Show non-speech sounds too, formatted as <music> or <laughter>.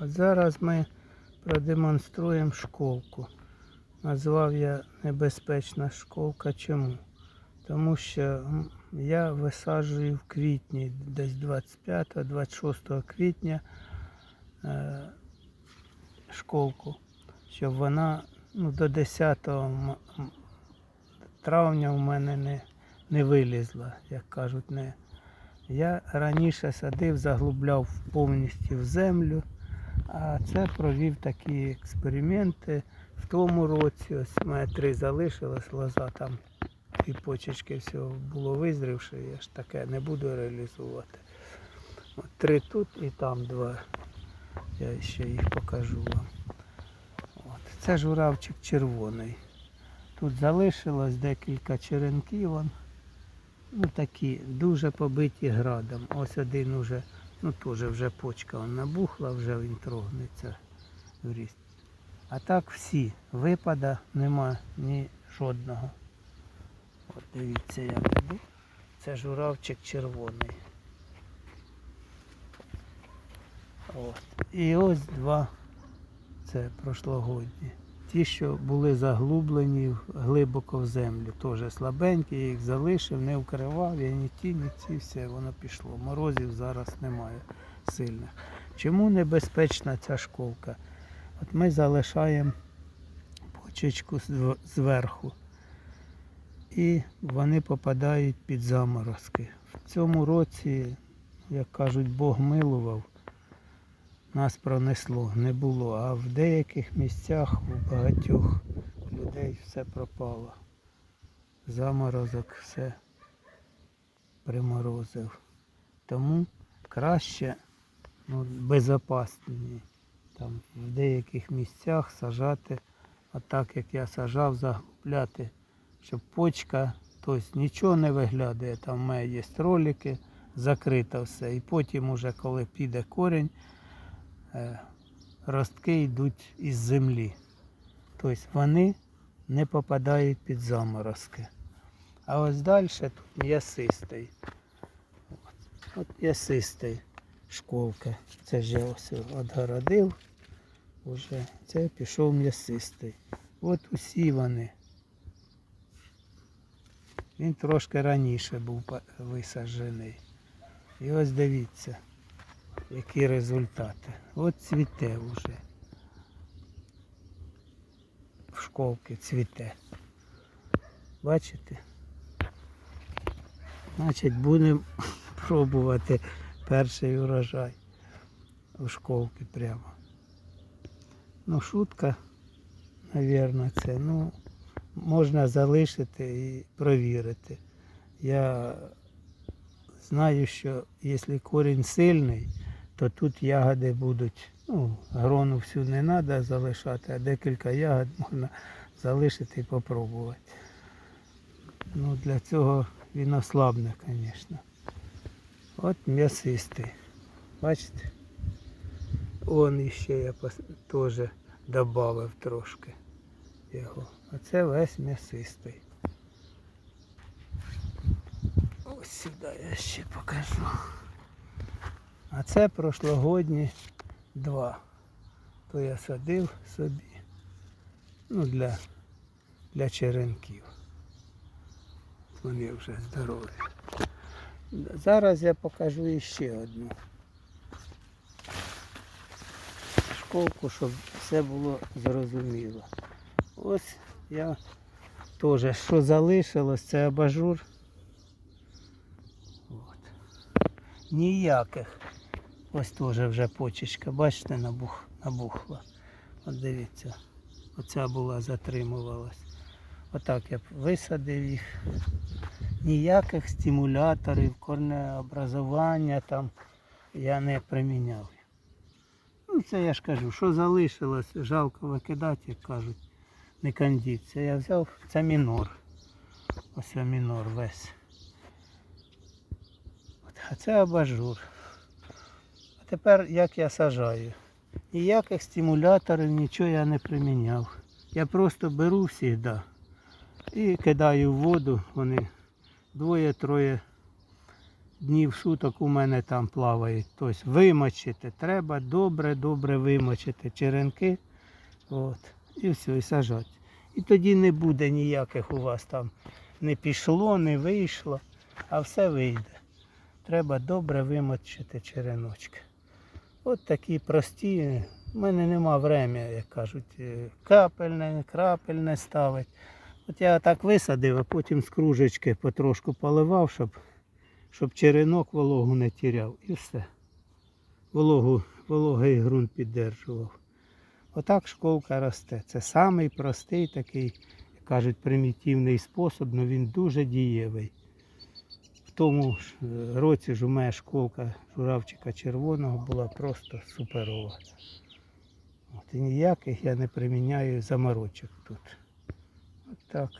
От зараз ми продемонструємо школку. Назвав я небезпечна школка. Чому? Тому що я висаджую в квітні, десь 25-26 квітня е, школку, щоб вона ну, до 10 м- м- травня у мене не, не вилізла, як кажуть. Не. Я раніше садив, заглубляв повністю в землю, а це провів такі експерименти. В тому році, ось у мене три залишилось, лоза там і почечки все було визрівши, я ж таке не буду реалізувати. От три тут і там два. Я ще їх покажу вам. От. Це журавчик червоний. Тут залишилось декілька черенків. Ну такі дуже побиті градом. Ось один уже, ну теж вже почка набухла, вже він трогнеться в ріст. А так всі, випада нема ні жодного. От дивіться, я веду. Це журавчик червоний. От. І ось два. Це прошлогодні. Ті, що були заглублені глибоко в землю, теж слабенькі, їх залишив, не вкривав, я ні ті, ні ці, все, воно пішло. Морозів зараз немає сильних. Чому небезпечна ця школка? От ми залишаємо почечку зверху. І вони попадають під заморозки. В цьому році, як кажуть, Бог милував, нас пронесло, не було. А в деяких місцях у багатьох людей все пропало. Заморозок все приморозив. Тому краще, ну, безпечніше там в деяких місцях сажати, отак як я сажав, заглубляти, щоб почка, тобто нічого не виглядає. Там в мене є ролики, закрито все. І потім, уже коли піде корінь, ростки йдуть із землі. Тобто вони не попадають під заморозки. А ось далі тут м'ясистий. От, от м'ясистий школка. Це ж я ось відгородив. Уже це пішов м'ясистий. От усі вони. Він трошки раніше був висаджений. І ось дивіться, які результати. От цвіте вже. В школки цвіте. Бачите? Значить, будемо <laughs> пробувати перший урожай у школки прямо. Ну, шутка, мабуть, це. Ну, можна залишити і провірити. Я знаю, що якщо корінь сильний, то тут ягоди будуть, ну, грону всю не треба залишати, а декілька ягод можна залишити і попробувати. Ну, для цього він ослабне, звісно. От м'ясистий. Бачите? Он іще я теж додав трошки його. А це весь м'ясистий. Ось сюди я ще покажу. А це прошлогодні два. То я садив собі. Ну, для, для черенків. Вони вже здорові. Зараз я покажу іще одну. Школку, щоб все було зрозуміло. Ось я теж, що залишилось, це абажур. От. Ніяких. Ось теж вже почечка, бачите, набух, набухла. От дивіться, оця була затримувалась. Отак я висадив їх. Ніяких стимуляторів, корнеобразування там я не приміняв. Ну, це я ж кажу, що залишилось, жалко викидати, як кажуть, не кондиція. Я взяв, це мінор. Ось мінор весь. А це абажур. Тепер як я сажаю? Ніяких стимуляторів, нічого я не приміняв. Я просто беру завжди і кидаю в воду, вони двоє-троє днів суток у мене там плавають. Тобто вимочити. Треба добре-добре вимочити черенки. От, і все, і сажати. І тоді не буде ніяких у вас там не пішло, не вийшло, а все вийде. Треба добре вимочити череночки. От такі прості. У мене нема времени, як кажуть, е, капельне, крапельне ставить. От я так висадив, а потім з кружечки потрошку поливав, щоб, щоб черенок вологу не тіряв. І все. Вологу, вологий ґрунт піддержував. Отак школка росте. Це самий простий такий, як кажуть, примітивний спосіб, але він дуже дієвий. Тому е, році ж у мене школка журавчика червоного була просто суперова. От, і ніяких я не приміняю заморочок тут. От так.